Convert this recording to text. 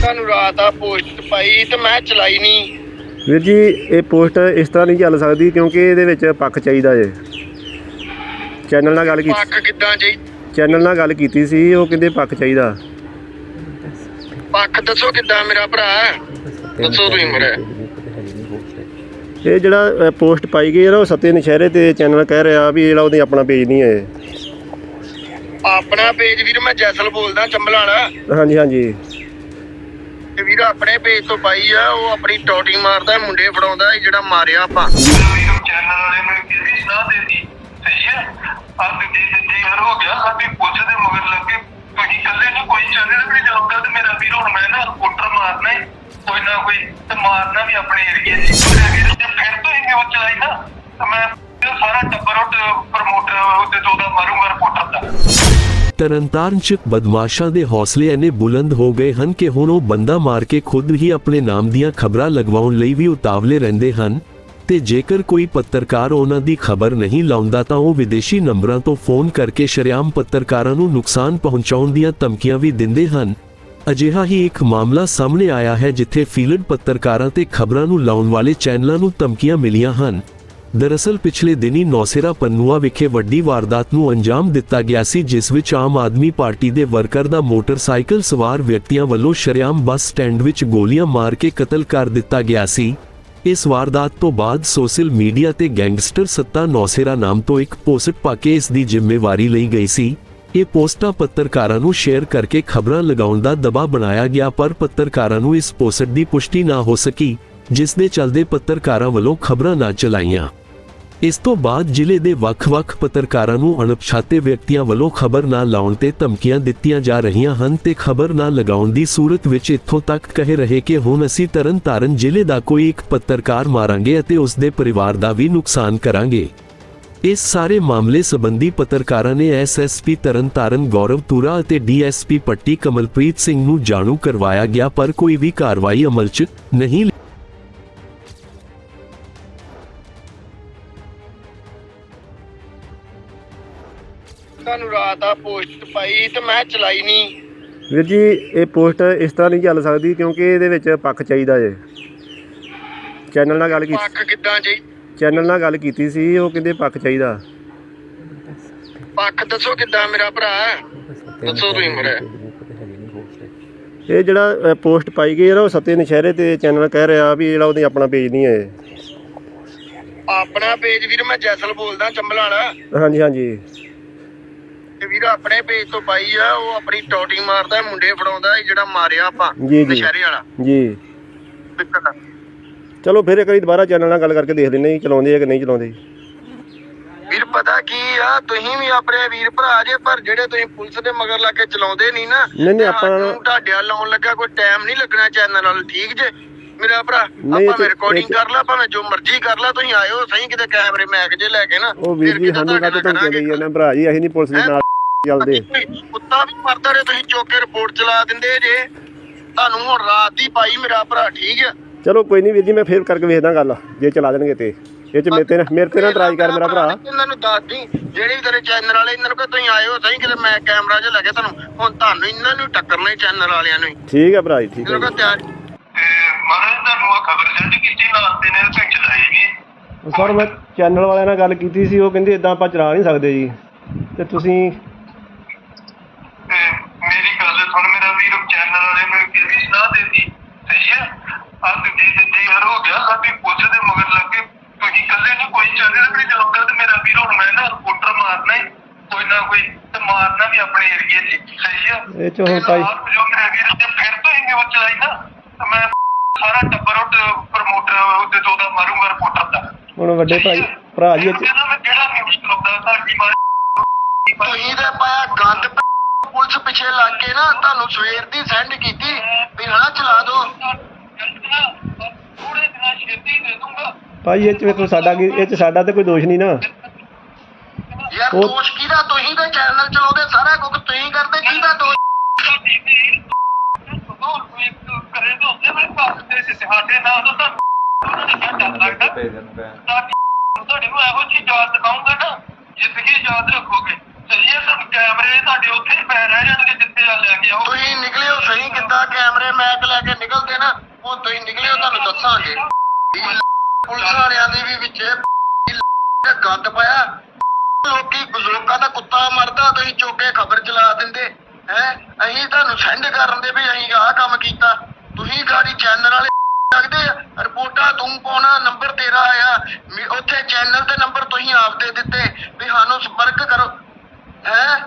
ਤੁਹਾਨੂੰ ਰਾਤ ਆ ਪੋਸਟ ਪਾਈ ਤੇ ਮੈਂ ਚਲਾਈ ਨਹੀਂ ਵੀਰ ਜੀ ਇਹ ਪੋਸਟ ਇਸ ਤਰ੍ਹਾਂ ਨਹੀਂ ਚੱਲ ਸਕਦੀ ਕਿਉਂਕਿ ਇਹਦੇ ਵਿੱਚ ਪੱਖ ਚਾਹੀਦਾ ਜੇ। ਚੈਨਲ ਨਾਲ ਗੱਲ ਕੀਤੀ ਪੱਕ ਕਿੱਦਾਂ ਜੀ? ਚੈਨਲ ਨਾਲ ਗੱਲ ਕੀਤੀ ਸੀ ਉਹ ਕਹਿੰਦੇ ਪੱਖ ਚਾਹੀਦਾ। ਪੱਕ ਦੱਸੋ ਕਿੱਦਾਂ ਮੇਰਾ ਭਰਾ? ਦੱਸੋ ਤੁਸੀਂ ਮਰੇ। ਇਹ ਜਿਹੜਾ ਪੋਸਟ ਪਾਈ ਗਈ ਹੈ ਨਾ ਉਹ ਸੱਤੇ ਨਸ਼ਹਿਰੇ ਤੇ ਚੈਨਲ ਕਹਿ ਰਿਹਾ ਵੀ ਜਿਹੜਾ ਉਹਦੇ ਆਪਣਾ ਪੇਜ ਨਹੀਂ ਹੈ। ਆਪਣਾ ਪੇਜ ਵੀਰ ਮੈਂ ਜੈਸਲ ਬੋਲਦਾ ਚੰਬਲ ਵਾਲਾ। ਹਾਂਜੀ ਹਾਂਜੀ। ਤੇ ਆਪਣੇ ਪੇਜ ਤੋਂ ਪਾਈ ਆ, ਉਹ ਆਪਣੀ ਟੋਟੀ ਮਾਰਦਾ, ਮੁੰਡੇ ਫੜਾਉਂਦਾ ਜਿਹੜਾ ਮਾਰਿਆ ਆਪਾਂ। ਚੈਨਲ ਵਾਲੇ ਨੂੰ ਕਿਹਦੀ ਸਲਾਹ ਦੇਤੀ ਸਹੀ ਹੈ ਆ ਦੂਜੇ ਦੂਜੇ ਯਾਰ ਹੋ ਗਿਆ ਸਾਡੀ ਪੁੱਛ ਦੇ ਮਗਰ ਲੱਗੇ ਤੁਸੀਂ ਇਕੱਲੇ ਨਹੀਂ ਕੋਈ ਚੈਨਲ ਨਹੀਂ ਚਲਾਉਂਦਾ ਤੇ ਮੇਰਾ ਵੀਰ ਹੁਣ ਮੈਂ ਨਾ ਰਿਪੋਰਟਰ ਮਾਰਨਾ ਹੈ ਕੋਈ ਨਾ ਕੋਈ ਤੇ ਮਾਰਨਾ ਵੀ ਆਪਣੇ ਏਰੀਏ 'ਚ ਫਿਰ ਤੋਂ ਹੀ ਨਿਊਜ਼ ਚਲਾਈ ਨਾ ਤਾਂ ਮੈਂ ਸਾਰਾ ਟੱਬਰ ਉਹ ਪ੍ਰਮੋਟਰ ਉਹਦੇ ਤੋਂ ਦਾ ਮਾਰੂੰਗਾ ਰਿਪੋਰਟਰ ਦਾ ਤਰਨਤਾਰਨ ਚ ਬਦਮਾਸ਼ਾਂ ਦੇ ਹੌਸਲੇ ਐਨੇ ਬੁਲੰਦ ਹੋ ਗਏ ਹਨ ਕਿ ਹੁਣ ਉਹ ਬੰਦਾ ਮਾਰ ਕੇ ਖੁਦ ਹੀ ਆਪਣੇ ਨਾਮ ਦੀਆਂ ਖਬਰਾਂ ਲਗਵਾਉਣ ਲਈ ਵੀ ਉਤਾਵਲੇ ਰਹਿੰਦੇ ਹਨ। ਤੇ ਜੇਕਰ ਕੋਈ ਪੱਤਰਕਾਰ ਉਹਨਾਂ ਦੀ ਖਬਰ ਨਹੀਂ ਲਾਉਂਦਾ ਤਾਂ ਉਹ ਵਿਦੇਸ਼ੀ ਨੰਬਰਾਂ ਤੋਂ ਫੋਨ ਕਰਕੇ ਸ਼ਰੇਆਮ ਪੱਤਰਕਾਰਾਂ ਨੂੰ ਨੁਕਸਾਨ ਪਹੁੰਚਾਉਣ ਦੀਆਂ ਧਮਕੀਆਂ ਵੀ ਦਿੰਦੇ ਹਨ। ਅਜਿਹਾ ਹੀ ਇੱਕ ਮਾਮਲਾ ਸਾਹਮਣੇ ਆਇਆ ਹੈ ਜਿੱਥੇ ਫੀਲਡ ਪੱਤਰਕਾਰਾਂ ਤੇ ਖਬਰਾਂ ਨੂੰ ਲਾਉਣ ਵਾਲੇ ਚੈਨਲਾਂ ਨੂੰ ਧਮਕੀਆਂ ਮਿਲੀਆਂ ਹਨ। ਦਰਅਸਲ ਪਿਛਲੇ ਦਿਨੀ ਨੌਸੇਰਾ ਪੰਨੂਆ ਵਿਖੇ ਵੱਡੀ ਵਾਰਦਾਤ ਨੂੰ ਅੰਜਾਮ ਦਿੱਤਾ ਗਿਆ ਸੀ, ਜਿਸ ਵਿੱਚ ਆਮ ਆਦਮੀ ਪਾਰਟੀ ਦੇ ਵਰਕਰ ਦਾ ਮੋਟਰਸਾਈਕਲ ਸਵਾਰ ਵਿਅਕਤੀਆਂ ਵੱਲੋਂ ਸ਼ਰੇਆਮ ਬੱਸ ਸਟੈਂਡ ਵਿੱਚ ਗੋਲੀਆਂ ਮਾਰ ਕੇ ਕਤਲ ਕਰ ਦਿੱਤਾ ਗਿਆ ਸੀ। ਇਸ ਵਾਰਦਾਤ ਤੋਂ ਬਾਅਦ ਸੋਸ਼ਲ ਮੀਡੀਆ ਤੇ ਗੈਂਗਸਟਰ ਸੱਤਾ ਨੌਸੇਰਾ ਨਾਮ ਤੋਂ ਇੱਕ ਪੋਸਟ ਪਾ ਕੇ ਇਸ ਦੀ ਜ਼ਿੰਮੇਵਾਰੀ ਲਈ ਗਈ ਸੀ। ਇਹ ਪੋਸਟਾਂ ਪੱਤਰਕਾਰਾਂ ਨੂੰ ਸ਼ੇਅਰ ਕਰਕੇ ਖਬਰਾਂ ਲਗਾਉਣ ਦਾ ਦਬਾਅ ਬਣਾਇਆ ਗਿਆ, ਪਰ ਪੱਤਰਕਾਰਾਂ ਨੂੰ ਇਸ ਪੋਸਟ ਦੀ ਪੁਸ਼ਟੀ ਨਾ ਹੋ ਸਕੀ, ਜਿਸ ਦੇ ਚਲਦੇ ਪੱਤਰਕਾਰਾਂ ਵੱਲੋਂ ਖਬਰਾਂ ਨਾ ਚਲਾਈਆਂ। ਇਸ ਤੋਂ ਬਾਅਦ ਜ਼ਿਲ੍ਹੇ ਦੇ ਵੱਖ-ਵੱਖ ਪੱਤਰਕਾਰਾਂ ਨੂੰ ਅਣਪਛਾਤੇ ਵਿਅਕਤੀਆਂ ਵੱਲੋਂ ਖਬਰ ਨਾ ਲਾਉਣ ਤੇ ਧਮਕੀਆਂ ਦਿੱਤੀਆਂ ਜਾ ਰਹੀਆਂ ਹਨ ਤੇ ਖਬਰ ਨਾ ਲਗਾਉਣ ਦੀ ਸੂਰਤ ਵਿੱਚ ਇੱਥੋਂ ਤੱਕ ਕਹਿ ਰਹੇ ਕਿ ਹੁਣ ਅਸੀਂ ਤਰਨਤਾਰਨ ਜ਼ਿਲ੍ਹੇ ਦਾ ਕੋਈ ਇੱਕ ਪੱਤਰਕਾਰ ਮਾਰਾਂਗੇ ਅਤੇ ਉਸ ਦੇ ਪਰਿਵਾਰ ਦਾ ਵੀ ਨੁਕਸਾਨ ਕਰਾਂਗੇ। ਇਸ ਸਾਰੇ ਮਾਮਲੇ ਸੰਬੰਧੀ ਪੱਤਰਕਾਰਾਂ ਨੇ ਐਸਐਸਪੀ ਤਰਨਤਾਰਨ ਗੌਰਵ ਤੁਰਾ ਅਤੇ ਡੀਐਸਪੀ ਪੱਟੀ ਕਮਲਪ੍ਰੀਤ ਸਿੰਘ ਨੂੰ ਜਾਣੂ ਕਰਵਾਇਆ ਗਿਆ ਪਰ ਕੋਈ ਵੀ ਕਾਰਵਾਈ ਅਮਲ 'ਚ ਨਹੀਂ ਤੁਹਾਨੂੰ ਰਾਤ ਆ ਪੋਸਟ ਪਾਈ ਤੇ ਮੈਂ ਚਲਾਈ ਨਹੀਂ। ਵੀਰ ਜੀ ਇਹ ਪੋਸਟ ਇਸ ਤਰ੍ਹਾਂ ਨਹੀਂ ਚੱਲ ਸਕਦੀ ਕਿਉਂਕਿ ਇਹਦੇ ਵਿੱਚ ਪੱਖ ਚਾਹੀਦਾ ਜੇ। ਚੈਨਲ ਨਾਲ ਗੱਲ ਕੀਤੀ ਪੱਕ ਕਿੱਦਾਂ ਜੀ? ਚੈਨਲ ਨਾਲ ਗੱਲ ਕੀਤੀ ਸੀ ਉਹ ਕਹਿੰਦੇ ਪੱਖ ਚਾਹੀਦਾ। ਪੱਕ ਦੱਸੋ ਕਿੱਦਾਂ ਮੇਰਾ ਭਰਾ? ਦੱਸੋ ਤੁਸੀਂ ਮਰੇ। ਇਹ ਜਿਹੜਾ ਪੋਸਟ ਪਾਈ ਗਈ ਨਾ ਉਹ ਸੱਤੇ ਨਸ਼ਹਿਰੇ ਤੇ ਚੈਨਲ ਕਹਿ ਰਿਹਾ ਵੀ ਜਿਹੜਾ ਉਹਦੇ ਆਪਣਾ ਪੇਜ ਨਹੀਂ ਹੈ ਆਪਣਾ ਪੇਜ ਵੀਰ ਮੈਂ ਜੈਸਲ ਬੋਲਦਾ ਚੰਬਲ ਵਾਲਾ। ਹਾਂਜੀ ਹਾਂਜੀ। ਤੇ ਵੀਰ ਆਪਣੇ ਪੇਜ ਤੋਂ ਪਾਈ ਆ ਉਹ ਆਪਣੀ ਟੋਟੀ ਮਾਰਦਾ ਮੁੰਡੇ ਫੜਾਉਂਦਾ ਇਹ ਜਿਹੜਾ ਮਾਰਿਆ ਆਪਾਂ ਜੀ, ਜੀ। ਨਸ਼ਹਿਰੇ ਵਾਲਾ ਜੀ। ਚਲੋ ਫਿਰ ਇੱਕ ਵਾਰੀ ਦੁਬਾਰਾ ਚੈਨਲ ਨਾਲ ਗੱਲ ਕਰਕੇ ਦੇਖ ਲੈਂਦੇ ਚਲਾਉਂਦੇ ਆ ਕਿ ਨਹੀਂ ਚਲਾਉਂਦੇ ਵੀਰ ਪਤਾ ਕੀ ਆ ਤੁਸੀਂ ਵੀ ਆਪਣੇ ਵੀਰ ਭਰਾ ਜੇ ਪਰ ਜਿਹੜੇ ਤੁਸੀਂ ਪੁਲਿਸ ਦੇ ਮਗਰ ਲਾ ਕੇ ਚਲਾਉਂਦੇ ਨਹੀਂ ਨਾ ਨਹੀਂ, ਨਹੀਂ, ਆਪਾਂ- ਵੱਲ ਲਾਉਣ ਲੱਗਾ ਕੋਈ ਟਾਈਮ ਨਹੀਂ ਲੱਗਣਾ ਚੈਨਲ ਨਾਲ ਠੀਕ ਜੇ ਮੇਰਾ ਭਰਾ ਨਹੀਂ, ਆਪਾਂ ਤੇ- ਰਿਕਾਰਡਿੰਗ ਕਰ ਲਾ ਭਾਵੇਂ ਜੋ ਮਰਜ਼ੀ ਕਰ ਲਾ ਤੁਸੀਂ ਆਇਓ ਸਹੀ ਕਿਤੇ ਕੈਮਰੇ ਮੈਕ ਜੇ ਲੈ ਕੇ ਨਾ ਉਹ ਵੀਰ ਫਿਰ ਜੀ ਕਿਤੇ ਸਾਨੂੰ ਤੁਹਾਡੇ ਕਾਹਤੋਂ ਨਾਲ ਦੇਈ। ਜਾਂਦੇ ਭਰਾ ਜੀ ਅਸੀਂ ਨਹੀਂ ਪੁਲਿਸ ਦੇ ਨਾਲ ਚੱਲਦੇ। ਕੁੱਤਾ ਵੀ ਮਰਦਾ ਰਹੇ ਤੁਸੀਂ ਚੁੱਕ ਕੇ ਰਿਪੋਰਟ ਚਲਾ ਦਿੰਦੇ ਜੇ। ਤੁਹਾਨੂੰ ਹੁਣ ਰਾਤ ਦੀ ਪਾਈ ਮੇਰਾ ਭਰਾ ਠੀਕ ਆ। ਚਲੋ ਕੋਈ ਨਹੀਂ ਵੀਰ ਜੀ ਮੈਂ ਫੇਰ ਕਰਕੇ ਵੇਖਦਾ ਗੱਲ ਜੇ ਚਲਾ ਦੇਣਗੇ ਤੇ। ਇਹ ਚ ਮੇਰੇ ਤੇ ਨਾ- ਮੇਰੇ ਤੇ ਨਾ ਟਰਾਈ ਕਰ ਮੇਰਾ ਭਰਾ ਇਹਨਾਂ ਨੂੰ ਦੱਸ ਦੀ ਜਿਹੜੇ ਵੀ ਤੇਰੇ ਚੈਨਲ ਵਾਲੇ ਇਹਨਾਂ ਨੂੰ ਕਹ ਤੁਸੀਂ ਆਇਓ ਸਹੀ ਕਿਤੇ ਮੈਂ ਕੈਮਰਾ 'ਚ ਲੈ ਕੇ ਤੁਹਾਨੂੰ ਹੁਣ ਤੁਹਾਨੂੰ ਇਹਨਾਂ ਨੂੰ ਟੱਕਰਨਾ ਹੀ ਚੈਨਲ ਵਾਲਿਆਂ ਨੂੰ ਹੀ। ਠੀਕ ਹੈ ਭਰਾ ਜੀ ਠੀਕ ਹੈ ਇਹਨਾਂ ਜੀ। ਕੋ ਤਿਆਰ ਤੇ ਮਹਾਰਾਜ ਤੁਹਾਨੂੰ ਆ ਖਬਰ ਸੈਂਡ ਕੀਤੀ ਨੇ ਤੇ ਚਲਾਈ ਨਹੀਂ। ਸਰ ਮੈਂ ਚੈਨਲ ਵਾਲਿਆਂ ਨਾਲ ਗੱਲ ਕੀਤੀ ਸੀ ਉਹ ਕਹਿੰਦੇ ਇਦਾਂ ਆਪਾਂ ਚਲਾ ਨਹੀਂ ਸਕਦੇ ਜੀ। ਤੇ ਤੁਸੀਂ ਤੇ ਮੇਰੀ ਗੱਲ ਸੁਣ ਮੇਰਾ ਵੀਰ ਚੈਨਲ ਵਾਲੇ ਨੂੰ ਕਿਹਦੀ ਸਲਾਹ ਦੇਤੀ ਸਹੀ ਹੈ। ਆ ਦੂਜੇ ਦੂਜੇ ਯਾਰ ਹੋ ਗਿਆ। ਸਾਡੀ ਪੁੱਛ ਦੇ ਮਗਰ ਲੱਗੇ ਤੁਸੀਂ ਇਕੱਲੇ ਨਹੀਂ ਕੋਈ ਚੈਨਲ ਵੀ ਚਲਾਉਂਦਾ ਤੇ ਮੇਰਾ ਵੀਰ ਹੁਣ ਮੈਂ ਨਾ ਰਿਪੋਰਟਰ ਮਾਰਨਾ ਹੈ ਕੋਈ ਨਾ ਕੋਈ ਤੇ ਮਾਰਨਾ ਵੀ ਆਪਣੇ ਏਰੀਏ 'ਚ ਸਹੀ ਹੈ। ਇਹ ਚ ਹੁਣ ਭਾਈ ਆਪ ਜੋ ਮੇਰੇ ਵੀਰ ਜੇ ਫਿਰ ਤੋਂ ਹੀ ਨਿਊਜ਼ ਚਲਾਈ ਨਾ ਤਾਂ ਮੈਂ ਸਾਰਾ ਟੱਬਰ ਉਹ ਪ੍ਰਮੋਟਰ ਉਹਦੇ ਤੋਂ ਦਾ ਮਾਰੂੰਗਾ ਰਿਪੋਰਟਰ ਦਾ। ਹੁਣ ਵੱਡੇ ਭਾਈ ਭਰਾ ਜੀ ਕਿਹੜਾ ਨਿਊਜ਼ ਚਲਾਉਂਦਾ ਤੁਹਾਡੀ ਮਾਰ ਤੁਸੀਂ ਤੇ ਪਾਇਆ ਗੰਦ ਪੁਲਿਸ ਪਿੱਛੇ ਲੱਗ ਕੇ ਨਾ ਤੁਹਾਨੂੰ ਸਵੇਰ ਦੀ ਸੈਂਡ ਕੀਤੀ ਵੀ ਹਣਾ ਚਲਾ ਦਿਓ ਥੋੜੇ ਦਿਨਾਂ ਛੇਤੀ ਦੇ। ਦੂੰਗਾ ਭਾਈ ਇਹ ਚ ਵੇਖੋ ਸਾਡਾ ਕੀ ਇਹ ਚ ਸਾਡਾ ਤੇ ਕੋਈ ਦੋਸ਼ ਨਹੀਂ ਨਾ। ਯਾਰ ਉਹ- ਦੋਸ਼ ਕਿਹਦਾ? ਤੁਸੀਂ ਤੇ ਚੈਨਲ ਚਲਾਉਂਦੇ ਸਾਰਾ ਕੁਝ ਤੁਸੀਂ ਕਰਦੇ ਕਿਹਦਾ ਦੋਸ਼? ਕਰੇ ਤਾਂ ਉੱਤੇ ਮੈਂ ਪਾਸ ਦੇ ਦਿੱਤੇ ਸਾਡੇ ਨਾਲ ਤਾਂ ਤੁਹਾਨੂੰ ਨਹੀਂ ਡਰ ਲੱਗਦਾ ਤੁਹਾਡੀ- ਨੂੰ ਇਹੋ ਜਿਹੀ ਯਾਦ ਦਿਖਾਉਂਗਾ ਨਾ ਜ਼ਿੰਦਗੀ ਯਾਦ ਰੱਖੋਗੇ। ਸਹੀ ਹੈ ਤੁਹਾਨੂੰ ਕੈਮਰੇ ਤੁਹਾਡੇ ਉੱਥੇ ਹੀ ਪੈ ਰਹਿ ਜਾਣਗੇ ਜਿੱਥੇ ਆ ਲੈ ਕੇ ਆਓ। ਤੁਸੀਂ ਨਿਕਲਿਓ ਸਹੀ ਕਿੱਦਾਂ ਕੈਮਰੇ ਮੈਕ ਲੈ ਕੇ ਨਿਕਲਦੇ ਨਾ, ਹੁਣ ਤੁਸੀਂ ਨਿਕਲਿਓ, ਤੁਹਾਨੂੰ ਦੱਸਾਂਗੇ। ਪੁਲਿਸ ਵਾਲਿਆਂ ਦੇ ਵੀ ਵਿੱਚ ਗੰਦ ਪਾਇਆ ਲੋਕੀ ਲੋਕਾਂ ਦਾ ਕੁੱਤਾ ਮਰਦਾ, ਤੁਸੀਂ ਚੋਕੇ ਖਬਰ ਚਲਾ ਦਿੰਦੇ। ਹੈ? ਅਸੀਂ ਤੁਹਾਨੂੰ ਸੈਂਡ ਕਰਨ ਦੇ ਵੀ ਅਸੀਂ ਆਹ ਕੰਮ ਕੀਤਾ। ਤੁਸੀਂ ਗਾੜੀ ਚੈਨਲ ਵਾਲੇ ਲੱਗਦੇ ਆ, ਰਿਪੋਰਟਾਂ ਤੂੰ ਪਾਉਣਾ ਨੰਬਰ ਤੇਰਾ ਆਇਆ। ਉੱਥੇ ਚੈਨਲ ਤੇ ਨੰਬਰ ਤੁਸੀਂ ਆਪ ਦੇ ਦਿੱਤੇ, ਵੀ ਸਾਨੂੰ ਸੰਪਰਕ ਕਰੋ। ਹੈ?